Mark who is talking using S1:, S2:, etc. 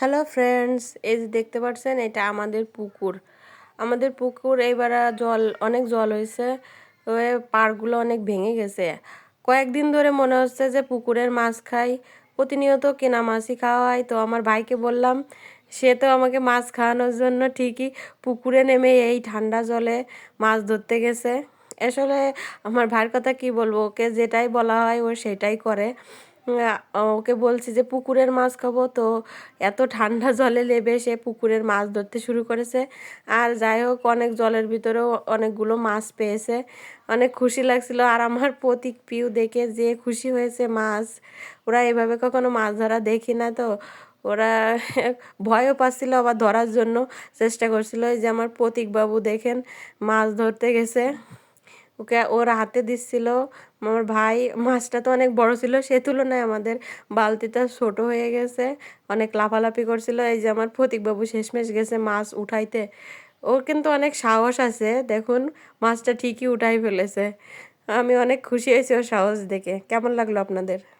S1: Hello friends এই যে দেখতে পাচ্ছেন এটা আমাদের পুকুর। আমাদের পুকুর এইবার জল, অনেক জল হয়েছে। পাড়গুলো অনেক ভেঙে গেছে। কয়েকদিন ধরে মনে হচ্ছে যে পুকুরের মাছ খাই। প্রতিনিয়ত কেনা মাছই খাওয়া হয়। তো আমার ভাইকে বললাম, সে তো আমাকে মাছ খাওয়ানোর জন্য ঠিকই পুকুরে নেমে এই ঠান্ডা জলে মাছ ধরতে গেছে। আসলে আমার ভাইয়ের কথা কি বলব? ওকে যেটাই বলা হয়, ও সেটাই করে। ওকে বলছি যে, পুকুরের মাছ খাব তো। এত ঠান্ডা জলে লেবে সে পুকুরের মাছ ধরতে শুরু করেছে। আর যাই হোক, অনেক জলের ভিতরেও অনেকগুলো মাছ পেয়েছে। অনেক খুশি লাগছিল। আর আমার প্রতীক পিউ দেখে যে খুশি হয়েছে মাছ, ওরা এভাবে কখনো মাছ ধরা দেখি না তো। ওরা ভয়ও পাচ্ছিল, আবার ধরার জন্য চেষ্টা করছিল। যে আমার প্রতীকবাবু দেখেন, মাছ ধরতে গেছে। ওকে ওর হাতে দিচ্ছিল। আমার ভাই, মাছটা তো অনেক বড় ছিল, সে তুলনায় আমাদের বালতিটা ছোট হয়ে গেছে। অনেক লাফালাফি করছিল। এই যে আমার প্রতীকবাবু শেষমেশ গেছে মাছ উঠাইতে। ওর কিন্তু অনেক সাহস আছে, দেখুন মাছটা ঠিকই উঠাই ফেলেছে। আমি অনেক খুশি হয়েছি ওর সাহস দেখে। কেমন লাগল আপনাদের?